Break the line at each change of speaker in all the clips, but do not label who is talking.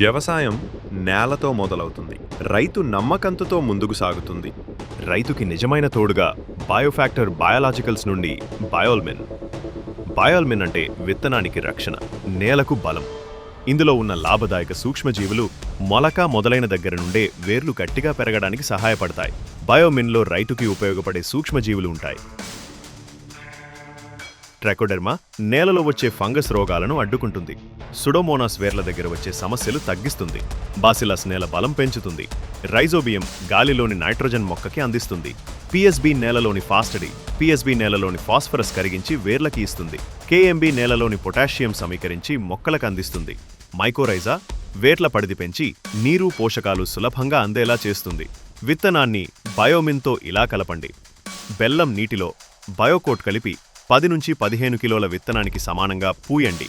వ్యవసాయం నేలతో మొదలవుతుంది. రైతు నమ్మకంతో ముందుకు సాగుతుంది.
రైతుకి నిజమైన తోడుగా బయోఫ్యాక్టర్ బయాలజికల్స్ నుండి బయోల్మిన్. బయోల్మిన్ అంటే విత్తనానికి రక్షణ నేలకు బలం. ఇందులో ఉన్న లాభదాయక సూక్ష్మజీవులు మొలక మొదలైన దగ్గర నుండే వేర్లు గట్టిగా పెరగడానికి సహాయపడతాయి. బయోమిన్లో రైతుకి ఉపయోగపడే సూక్ష్మజీవులు ఉంటాయి. ట్రాకోడెర్మా నేలలో వచ్చే ఫంగస్ రోగాలను అడ్డుకుంటుంది. సుడోమోనాస్ వేర్ల దగ్గర వచ్చే సమస్యలు తగ్గిస్తుంది. బాసిలస్ నేల బలం పెంచుతుంది. రైజోబియం గాలిలోని నైట్రోజన్ మొక్కకి అందిస్తుంది. పిఎస్బి నేలలోని ఫాస్టడి పిఎస్బి నేలలోని ఫాస్ఫరస్ కరిగించి వేర్లకి ఇస్తుంది. కేఎంబి నేలలోని పొటాషియం సమీకరించి మొక్కలకు అందిస్తుంది. మైకోరైజా వేర్ల పడిది పెంచి నీరు పోషకాలు సులభంగా అందేలా చేస్తుంది. విత్తనాన్ని బయోమిన్తో ఇలా కలపండి. బెల్లం నీటిలో బయోకోట్ కలిపి పది నుంచి పదిహేను కిలోల విత్తనానికి సమానంగా పూయండి.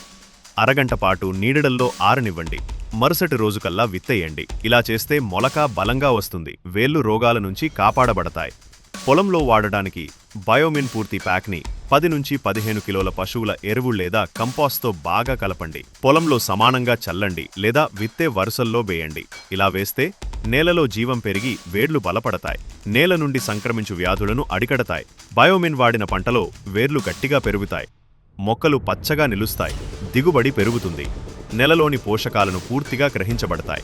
అరగంట పాటు నీడడల్లో ఆరనివ్వండి. మరుసటి రోజుకల్లా విత్తేయండి. ఇలా చేస్తే మొలక బలంగా వస్తుంది. వేళ్ళు రోగాల నుంచి కాపాడబడతాయి. పొలంలో వాడడానికి బయోమిన్ పూర్తి ప్యాక్ని పది నుంచి పదిహేను కిలోల పశువుల ఎరువు లేదా కంపాస్తో బాగా కలపండి. పొలంలో సమానంగా చల్లండి లేదా విత్తే వరుసల్లో వేయండి. ఇలా వేస్తే నేలలో జీవం పెరిగి వేర్లు బలపడతాయి. నేల నుండి సంక్రమించు వ్యాధులను అడికడతాయి. బయోమిన్ వాడిన పంటలో వేర్లు గట్టిగా పెరుగుతాయి. మొక్కలు పచ్చగా నిలుస్తాయి. దిగుబడి పెరుగుతుంది. నెలలోని పోషకాలను పూర్తిగా గ్రహించబడతాయి.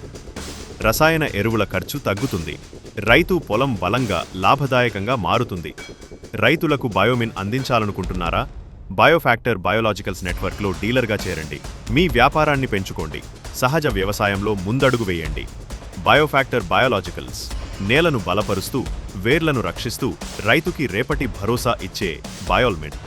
రసాయన ఎరువుల ఖర్చు తగ్గుతుంది. రైతు పొలం బలంగా లాభదాయకంగా మారుతుంది. రైతులకు బయోమిన్ అందించాలనుకుంటున్నారా? బయోఫ్యాక్టర్ బయోలాజికల్స్ నెట్వర్క్లో డీలర్గా చేరండి. మీ వ్యాపారాన్ని పెంచుకోండి. సహజ వ్యవసాయంలో ముందడుగు వేయండి. బయోఫ్యాక్టర్ బయోలాజికల్స్ నేలను బలపరుస్తూ వేర్లను రక్షిస్తూ రైతుకి రేపటి భరోసా ఇచ్చే బయోల్మెంట్